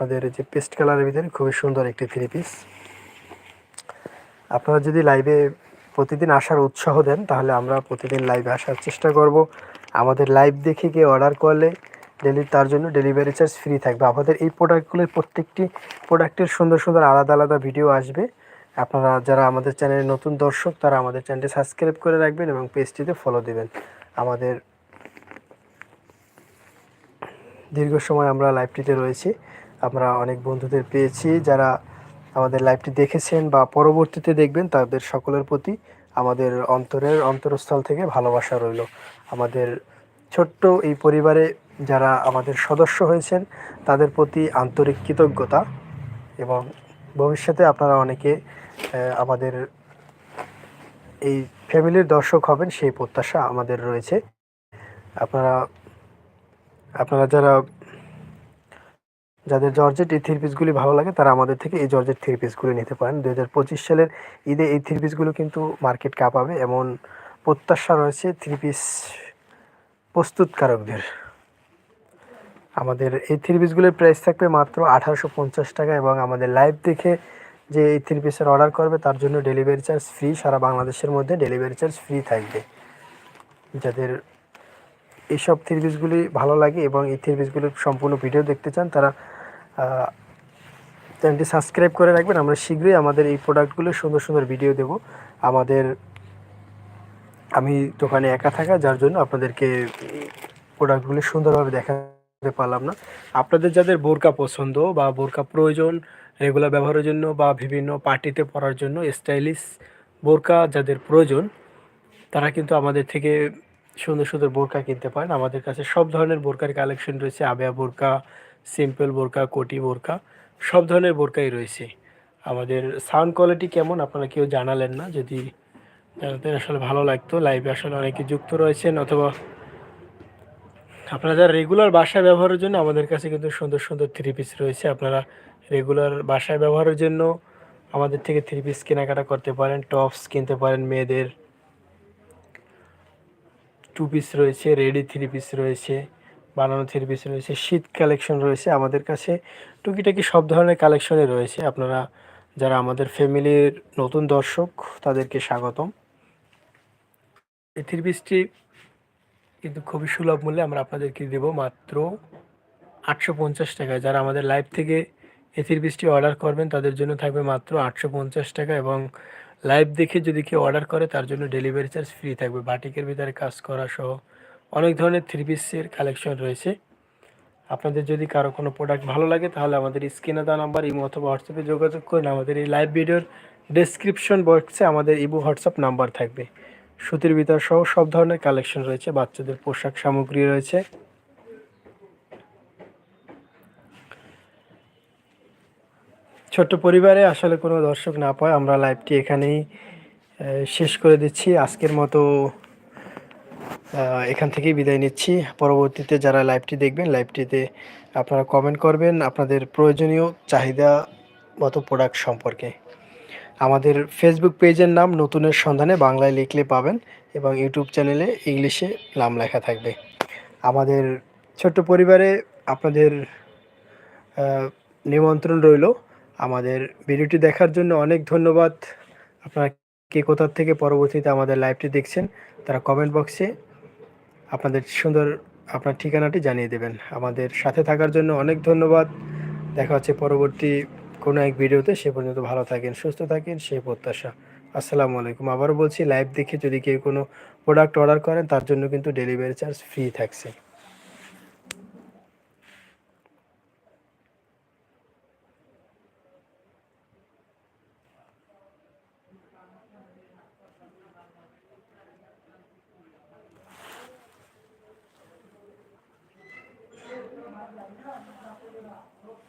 আপনাদের যে পেস্ট কালারের ভিতরে খুবই সুন্দর একটি থ্রি পিস আপনারা যদি লাইভে প্রতিদিন আসার উৎসাহ দেন, তাহলে আমরা প্রতিদিন লাইভে আসার চেষ্টা করব। আমাদের লাইভ দেখে গিয়ে অর্ডার করলে ডেলি তার জন্য ডেলিভারি চার্জ ফ্রি থাকবে। আমাদের এই প্রোডাক্টগুলোর প্রত্যেকটি প্রোডাক্টের সুন্দর সুন্দর আলাদা আলাদা ভিডিও আসবে। আপনারা যারা আমাদের চ্যানেলের নতুন দর্শক, তারা আমাদের চ্যানেলটি সাবস্ক্রাইব করে রাখবেন এবং পেজটিতে ফলো দিবেন। আমাদের দীর্ঘ সময় আমরা লাইভটিতে রয়েছি। আমরা অনেক বন্ধুদের পেয়েছি যারা আমাদের লাইভটি দেখেছেন বা পরবর্তীতে দেখবেন, তাদের সকলের প্রতি আমাদের অন্তরের অন্তরস্থল থেকে ভালোবাসা রইল। আমাদের ছোট্ট এই পরিবারে যারা আমাদের সদস্য হয়েছেন, তাদের প্রতি আন্তরিক কৃতজ্ঞতা এবং ভবিষ্যতে আপনারা অনেকে আমাদের এই ফ্যামিলির দর্শক হবেন, সেই প্রত্যাশা আমাদের রয়েছে। আপনারা আপনারা যারা যাদের জর্জেট এই থ্রি পিসগুলি ভালো লাগে, তারা আমাদের থেকে এই জর্জেট থ্রি পিসগুলি নিতে পারেন। দু হাজার পঁচিশ সালের ঈদে এই থ্রি পিসগুলো কিন্তু মার্কেট কাঁপাবে এমন প্রত্যাশা রয়েছে থ্রি পিস প্রস্তুতকারকদের। আমাদের এই থ্রি পিসগুলির প্রাইস থাকবে মাত্র আঠারোশো পঞ্চাশ টাকা এবং আমাদের লাইভ দেখে যে এই থ্রি পিসের অর্ডার করবে, তার জন্য ডেলিভারি চার্জ ফ্রি সারা বাংলাদেশের মধ্যে ডেলিভারি চার্জ ফ্রি থাকবে। যাদের এইসব থ্রি পিসগুলি ভালো লাগে এবং এই থ্রি পিসগুলির সম্পূর্ণ ভিডিও দেখতে চান, তারা চ্যানেলটি সাবস্ক্রাইব করে রাখবেন। আমরা শীঘ্রই আমাদের এই প্রোডাক্টগুলো সুন্দর সুন্দর ভিডিও দেব। আমাদের, আমি দোকানে একা থাকা, যার জন্য আপনাদেরকে প্রোডাক্টগুলি সুন্দরভাবে দেখাতে পারলাম না। আপনাদের যাদের বোরকা পছন্দ বা বোরকা প্রয়োজন, রেগুলার ব্যবহারের জন্য বা বিভিন্ন পার্টিতে পরার জন্য স্টাইলিশ বোরকা যাদের প্রয়োজন, তারা কিন্তু আমাদের থেকে সুন্দর সুন্দর বোরকা কিনতে পারেন। আমাদের কাছে সব ধরনের বোরকার কালেকশন রয়েছে। আবেয়া বোরকা সিম্পল বোরকা, কোটি বোরকা, সব ধরনের বোরকাই রয়েছে। আমাদের সাউন্ড কোয়ালিটি কেমন আপনারা কেউ জানালেন না, যদি জানাতেন আসলে ভালো লাগতো। লাইভে আসলে অনেকে যুক্ত রয়েছেন অথবা আপনারা যারা রেগুলার বাসায় ব্যবহারের জন্য আমাদের কাছে কিন্তু সুন্দর সুন্দর থ্রি পিস রয়েছে। আপনারা রেগুলার বাসায় ব্যবহারের জন্য আমাদের থেকে থ্রি পিস কেনাকাটা করতে পারেন। টপস কিনতে পারেন মেয়েদের। টু পিস রয়েছে রেডি থ্রি পিস রয়েছে। বানানো থ্রি পিস রয়েছে শীত কালেকশন রয়েছে আমাদের কাছে। টুকিটাকি সব ধরনের কালেকশনে রয়েছে। আপনারা যারা আমাদের ফ্যামিলির নতুন দর্শক, তাদেরকে স্বাগতম। এই থ্রি পিসটি কিন্তু খুবই সুলভ মূল্যে আমরা আপনাদেরকে দেবো মাত্র আটশো পঞ্চাশ টাকায় যারা আমাদের লাইভ থেকে এই থ্রি পিসটি অর্ডার করবেন, তাদের জন্য থাকবে মাত্র আটশো পঞ্চাশ টাকা এবং লাইভ দেখে যদি কেউ অর্ডার করে, তার জন্য ডেলিভারি চার্জ ফ্রি থাকবে। বাটিকের ভিতরে কাজ করা সহ অনেক ধরনের থ্রি পিসের কালেকশন রয়েছে। আপনাদের যদি কারও কোনো প্রোডাক্ট ভালো লাগে, তাহলে আমাদের স্ক্রিনে দেওয়া নাম্বার ইমো অথবা হোয়াটসঅ্যাপে যোগাযোগ করুন। আমাদের এই লাইভ ভিডিওর ডেসক্রিপশন বক্সে আমাদের ইবো হোয়াটসঅ্যাপ নাম্বার থাকবে। সুতির ভিতর সহ সব ধরনের কালেকশন রয়েছে, বাচ্চাদের পোশাক সামগ্রী রয়েছে। ছোট্ট পরিবারে আসলে কোনো দর্শক না পায়, আমরা লাইভটি এখানেই শেষ করে দিচ্ছি। আজকের মতো এখান থেকেই বিদায় নিচ্ছি। পরবর্তীতে যারা লাইভটি দেখবেন লাইভটিতে আপনারা কমেন্ট করবেন আপনাদের প্রয়োজনীয় চাহিদা মতো প্রোডাক্ট সম্পর্কে। আমাদের ফেসবুক পেজের নাম নতুনের সন্ধানে বাংলায় লিখলে পাবেন এবং ইউটিউব চ্যানেলে ইংলিশে নাম লেখা থাকবে। আমাদের ছোট্ট পরিবারে আপনাদের নিমন্ত্রণ রইল। আমাদের ভিডিওটি দেখার জন্য অনেক ধন্যবাদ। আপনারা কে কোথার থেকে পরবর্তীতে আমাদের লাইভটি দেখছেন, তারা কমেন্ট বক্সে আপনাদের সুন্দর আপনার ঠিকানাটি জানিয়ে দেবেন। আমাদের সাথে থাকার জন্য অনেক ধন্যবাদ। দেখা হচ্ছে পরবর্তী কোনো এক ভিডিওতে। সে পর্যন্ত ভালো থাকেন, সুস্থ থাকেন, সে প্রত্যাশা। আসসালামু আলাইকুম। আবারও বলছি, লাইভ দেখে যদি কেউ কোনো প্রোডাক্ট অর্ডার করেন, তার জন্য কিন্তু ডেলিভারি চার্জ ফ্রি থাকছে। Yeah. Nope.